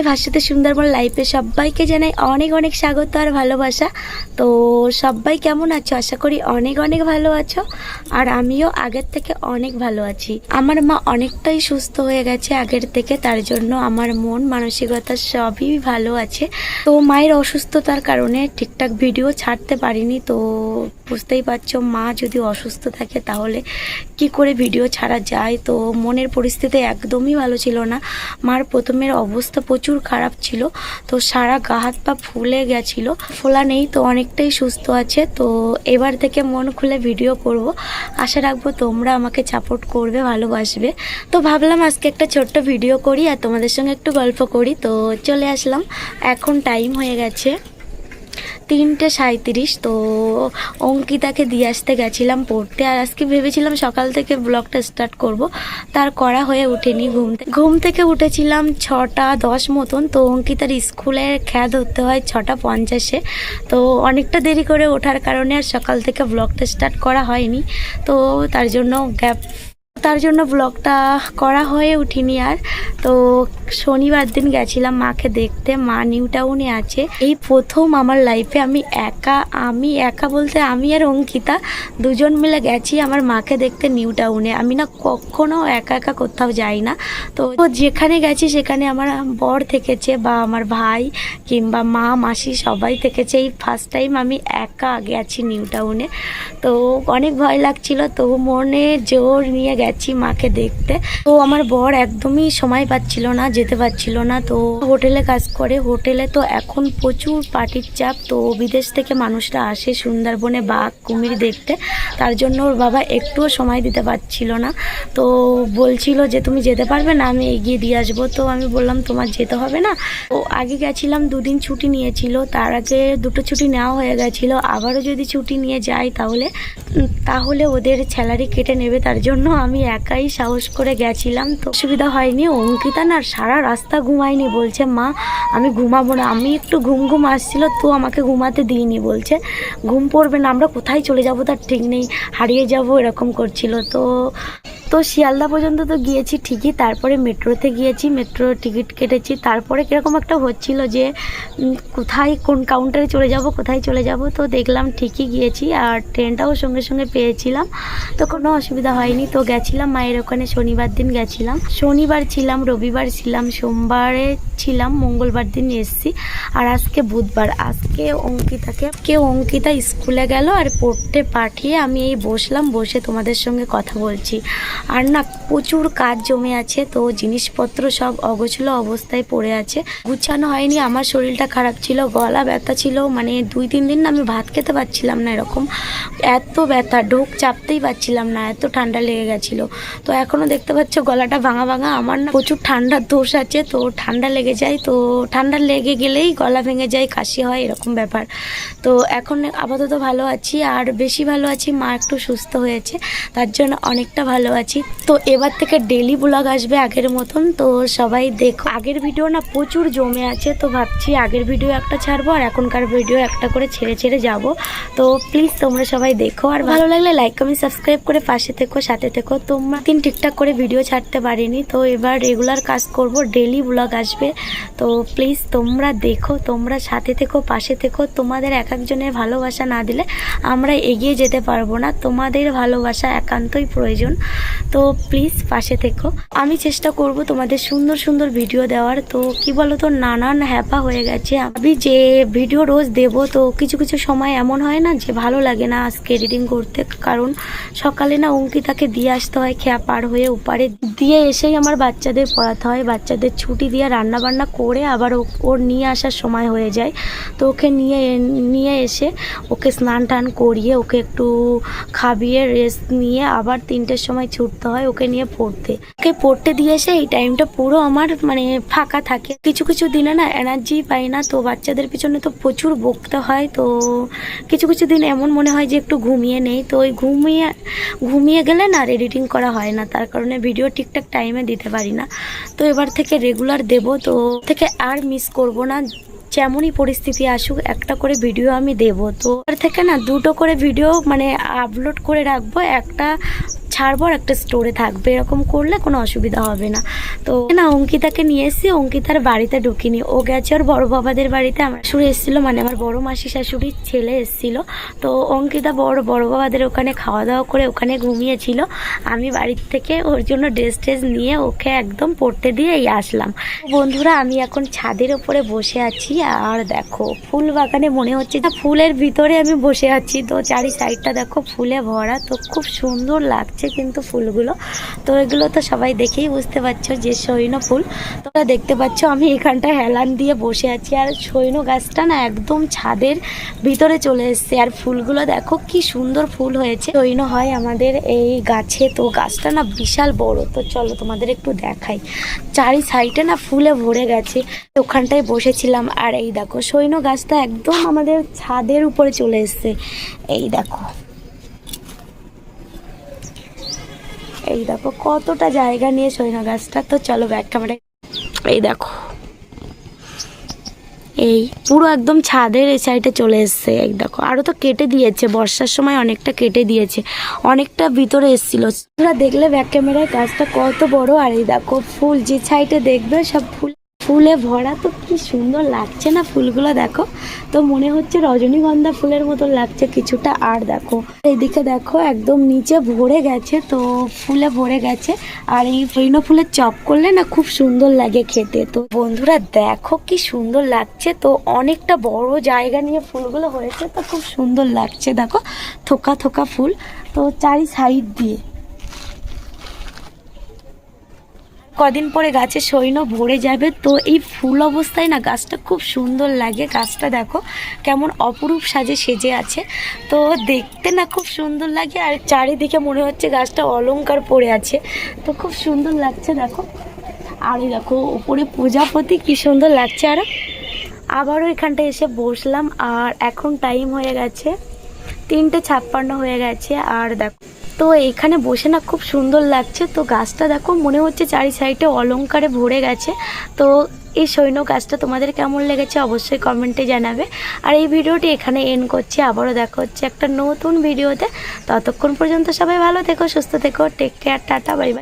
মাই ভাষাতে সুন্দরবন লাইফে সবাইকে জানাই অনেক অনেক স্বাগত আর ভালোবাসা। তো সবাই কেমন আছো? আশা করি অনেক অনেক ভালো আছো আর আমিও আগের থেকে অনেক ভালো আছি। আমার মা অনেকটাই সুস্থ হয়ে গেছে আগের থেকে, তার জন্য আমার মন, মানসিকতা সবই ভালো আছে। তো মায়ের অসুস্থতার কারণে ঠিকঠাক ভিডিও ছাড়তে পারিনি, তো বুঝতেই পারছ মা যদি অসুস্থ থাকে তাহলে কি করে ভিডিও ছাড়া যায়? তো মনের পরিস্থিতি একদমই ভালো ছিল না। মার প্রথমের অবস্থা প্রচুর খারাপ ছিল। তো সারা গা হাত পা ফুলে গেছিল। ফোলা নেই তো অনেকটাই সুস্থ আছে। তো এবার থেকে মন খুলে ভিডিও করব। আশা রাখব তোমরা আমাকে সাপোর্ট করবে, ভালোবাসবে। তো ভাবলাম আজকে একটা ছোট্ট ভিডিও করি আর তোমাদের সঙ্গে একটু গল্প করি। তো চলে আসলাম। এখন টাইম হয়ে গেছে। তিনটে সাঁত্রিশ তো অঙ্কিতাকে দিয়ে আসতে গেছিলাম পড়তে। আর আজকে ভেবেছিলাম সকাল থেকে ব্লগটা স্টার্ট করব। তার করা হয়ে ওঠেনি ঘুম ঘুম থেকে উঠেছিলাম ছটা দশ মতন। তো অঙ্কিতার স্কুলের খেয়া ধরতে হয় ছটা পঞ্চাশে। তো অনেকটা দেরি করে ওঠার কারণে আর সকাল থেকে ব্লগটা স্টার্ট করা হয়নি। তো তার জন্য গ্যাপ তার জন্য ব্লগটা করা হয়ে উঠিনি আর। তো শনিবার দিন গেছিলাম মাকে দেখতে, মা নিউ টাউনে আছে। এই প্রথম আমার লাইফে আমি একা আমি একা বলতে আমি আর অঙ্কিতা দুজন মিলে গেছি আমার মাকে দেখতে নিউ টাউনে আমি না কখনো একা একা কোথাও যাই না। তো যেখানে গেছি সেখানে আমার বর থেকেছে বা আমার ভাই কিংবা মা, মাসি সবাই থেকেছে। এই ফার্স্ট টাইম আমি একা গেছি নিউ টাউনে তো অনেক ভয় লাগছিল তো মনে জোর নিয়ে মাকে দেখতে। তো আমার বর একদমই সময় পাচ্ছিল না, যেতে পারছিল না। তো হোটেলে কাজ করে। হোটেলে তো এখন প্রচুর পার্টির চাপ। তো বিদেশ থেকে মানুষরা আসে সুন্দরবনে বাঘ, কুমির দেখতে। তার জন্য ওর বাবা একটুও সময় দিতে পারছিল না। তো বলছিল যে, তুমি যেতে পারবে না, আমি এগিয়ে দিয়ে আসব। তো আমি বললাম, তোমার যেতে হবে না? তো আগে গেছিলাম, দুদিন ছুটি নিয়েছিল। তার আগে দুটো ছুটি নেওয়া হয়ে গেছিল। আবারও যদি ছুটি নিয়ে যাই তাহলে তাহলে ওদের স্যালারি কেটে নেবে। তার জন্য আমি একাই সাহস করে গেছিলাম তো। অসুবিধা হয়নি, অঙ্কিতা না সারা রাস্তা ঘুমায়নি বলছে, মা, আমি ঘুমাবো না, আমি একটু ঘুম ঘুম আসছিল, তো আমাকে ঘুমাতে দিইনি, বলছে। ঘুম পড়বে না, আমরা কোথায় চলে যাব? তার ঠিক নেই, হারিয়ে যাব, এরকম করছিল তো। তো শিয়ালদা পর্যন্ত তো গিয়েছি ঠিকই, তারপরে মেট্রোতে গিয়েছি, মেট্রো টিকিট কেটেছি। তারপরে কীরকম একটা হচ্ছিল যে কোথায় কোন কাউন্টারে চলে যাব, কোথায় চলে যাব, তো দেখলাম ঠিকই গিয়েছি আর ট্রেনটাও সঙ্গে সঙ্গে পেয়েছিলাম। তো কোনো অসুবিধা হয়নি, তো গেছিলাম মায়ের ওখানে, শনিবার দিন গেছিলাম। শনিবার ছিলাম, রবিবার ছিলাম, সোমবারে ছিলাম, মঙ্গলবার দিন এসছি। আর আজকে বুধবার। আজকে অঙ্কিতাকে কে অঙ্কিতা স্কুলে গেল আর পড়তে পাঠিয়ে আমি এই বসলাম, বসে তোমাদের সঙ্গে কথা বলছি। আর না, প্রচুর কাজ জমে আছে, তো জিনিসপত্র সব অগোছলো অবস্থায় পড়ে আছে। গুছানো হয়নি, আমার শরীরটা খারাপ ছিল, গলা ব্যথা ছিল মানে দুই, তিন দিন আমি ভাত খেতে পারছিলাম না এরকম। এত ব্যথা, ঢোক চাপতেই পারছিলাম না, এত ঠান্ডা লেগে গেছিল। তো এখনও দেখতে পাচ্ছ গলাটা ভাঙা ভাঙা, আমার না প্রচুর ঠান্ডার দোষ আছে, তো ঠান্ডা লেগে যায়, তো ঠান্ডা লেগে গেলেই গলা ভেঙে যায়, কাশি হয়, এরকম ব্যাপার। তো এখন আপাতত ভালো আছি, আর বেশি ভালো আছি, মা একটু সুস্থ হয়েছে, তার জন্য অনেকটা ভালো আছি। তো এবার থেকে ডেলি ব্লগ আসবে আগের মতন, তো সবাই দেখো। আগের ভিডিও না প্রচুর জমে আছে, তো ভাবছি আগের ভিডিও একটা ছাড়বো, আর এখনকার ভিডিও একটা করে ছেড়ে ছেড়ে যাব। তো প্লিজ তোমরা সবাই দেখো, আর ভালো লাগলে লাইক কমেন্ট সাবস্ক্রাইব করে পাশে থেকো, সাথে থেকো। তোমরা দিন ঠিকঠাক করে ভিডিও ছাড়তে পারিনি, তো এবার রেগুলার কাজ করব ডেলি ব্লগ আসবে। তো প্লিজ তোমরা দেখো, তোমরা সাথে থেকো, পাশে থেকো। তোমাদের এক একজনের ভালোবাসা না দিলে আমরা এগিয়ে যেতে পারব না। তোমাদের ভালোবাসা একান্তই প্রয়োজন। তো প্লিজ পাশে থেকো। আমি চেষ্টা করব তোমাদের সুন্দর সুন্দর ভিডিও দেওয়ার। তো কি বলো তো নানান হ্যাপা হয়ে গেছে। আমি যে ভিডিও রোজ দেব, তো কিছু কিছু সময় এমন হয় না যে ভালো লাগে না আজকে এডিটিং করতে। কারণ সকালে না অঙ্কিতাকে দিয়ে আসতে হয়, খেয়া পার হয়ে উপারে দিয়ে এসেই আমার বাচ্চাদের পড়াতে হয়। বাচ্চাদের ছুটি দিয়ে রান্না বান্না করে আবার ওর নিয়ে আসার সময় হয়ে যায়। তো ওকে নিয়ে নিয়ে এসে ওকে স্নান টান করিয়ে ওকে একটু খাবিয়ে রেস্ট নিয়ে আবার তিনটের সময় ছুটতে হয় ওকে নিয়ে পড়তে। ওকে পড়তে দিয়ে এসে এই টাইমটা পুরো আমার মানে ফাঁকা থাকে। কিছু কিছু দিনে না এনার্জি পাই না, তো বাচ্চাদের পিছনে তো প্রচুর বকতে হয়, তো কিছু কিছু দিন এমন মনে হয় যে একটু ঘুমিয়ে নেই। তো ওই ঘুমিয়ে ঘুমিয়ে গেলে না আর এডিটিং করা হয় না, তার কারণে ভিডিও ঠিকঠাক টাইমে দিতে পারি না। তো এবার থেকে রেগুলার দেব, তো থেকে আর মিস করব না। যেমনই পরিস্থিতি আসুক, একটা করে ভিডিও আমি দেব। তো ওর থেকে না, দুটো করে ভিডিও মানে আপলোড করে রাখব। একটা ছাড়বো আর একটা স্টোরে থাকবে। এরকম করলে কোনো অসুবিধা হবে না। তো না, অঙ্কিতাকে নিয়ে এসেছি। অঙ্কিতার বাড়িতে ঢুকিনি। ও গেছে ওর বড় বাবাদের বাড়িতে। আমার শাশুড়ি এসেছিল মানে আমার বড় মাসি শাশুড়ির ছেলে এসেছিল। তো অঙ্কিতা বড় বড় বাবাদের ওখানে খাওয়া দাওয়া করে ওখানে ঘুমিয়েছিল। আমি বাড়ির থেকে ওর জন্য ড্রেস ট্রেস নিয়ে ওকে একদম পড়তে দিয়েই আসলাম। বন্ধুরা, আমি এখন ছাদের ওপরে বসে আছি। আর দেখো, ফুল বাগানে মনে হচ্ছে ফুলের ভিতরে আমি বসে আছি। তো চারি সাইডটা দেখো, ফুলে ভরা। তো খুব সুন্দর লাগছে কিন্তু ফুলগুলো। তো এগুলো তো সবাই দেখেই বুঝতে পারছ যে সৈন্য ফুল। তোমরা দেখতে পাচ্ছ আমি এখানটায় হেলান দিয়ে বসে আছি। আর সৈন্য গাছটা না একদম ছাদের ভিতরে চলে এসছে। আর ফুলগুলো দেখো কি সুন্দর ফুল হয়েছে। সৈন্য হয় আমাদের এই গাছে। তো গাছটা না বিশাল বড়। তো চলো তোমাদের একটু দেখাই। চারি সাইডে না ফুলে ভরে গেছে। ওখানটায় বসেছিলাম। আর এই দেখো সৈন্য গাছটা একদম আমাদের ছাদের উপরে চলে এসছে। এই দেখো। এই দেখো, কতটা জায়গা নিয়ে সৈন্য গাছটা। তো চলো ব্যাক ক্যামেরা এই দেখো। এই পুরো একদম ছাদের এই সাইডে চলে এসছে, এই দেখো। আরও তো কেটে দিয়েছে, বর্ষার সময় অনেকটা কেটে দিয়েছে। অনেকটা ভিতরে এসেছিল। তোমরা দেখলে ব্যাক ক্যামেরায় গাছটা কত বড়, আর এই দেখো, ফুল যে সাইডে দেখবে সব ফুল ফুলে ভরা, তো কি সুন্দর লাগছে না ফুলগুলো, দেখো? তো মনে হচ্ছে রজনীগন্ধা ফুলের মতো লাগছে, কিছুটা আর দেখো। এইদিকে দেখো, একদম নিচে ভরে গেছে, তো ফুলে ভরে গেছে। আর এই ফৈন ফুলের চপ করলে না খুব সুন্দর লাগে খেতে। তো বন্ধুরা, দেখো কি সুন্দর লাগছে। তো অনেকটা বড় জায়গা নিয়ে ফুলগুলো হয়েছে, তো খুব সুন্দর লাগছে, দেখো। থোকা থোকা ফুল। তো চারি সাইড দিয়ে। কদিন পরে গাছে সৈন্য ভরে যাবে, তো এই ফুল অবস্থায় না গাছটা খুব সুন্দর লাগে। গাছটা দেখো কেমন অপরূপ সাজে সেজে আছে। তো দেখতে না খুব সুন্দর লাগে আর চারিদিকে মনে হচ্ছে গাছটা অলংকার পড়ে আছে। তো খুব সুন্দর লাগছে দেখো। আর দেখো, উপরে প্রজাপতি কি সুন্দর লাগছে আর। আবারও এখানটা এসে বসলাম আর এখন টাইম হয়ে গেছে তিনটে ছাপ্পান্ন হয়ে গেছে। আর দেখো তো এখানে বসে না খুব সুন্দর লাগছে। তো গাছটা দেখো, মনে হচ্ছে চারি সাইডে অলংকারে ভরে গেছে। তো এই সৈন্য গাছটা তোমাদের কেমন লেগেছে অবশ্যই কমেন্টে জানাবে। আর এই ভিডিওটি এখানে এন্ড করছি। আবারও দেখা হচ্ছে একটা নতুন ভিডিওতে। ততক্ষণ পর্যন্ত সবাই ভালো থেকো, সুস্থ থেকো। Take care tata bye bye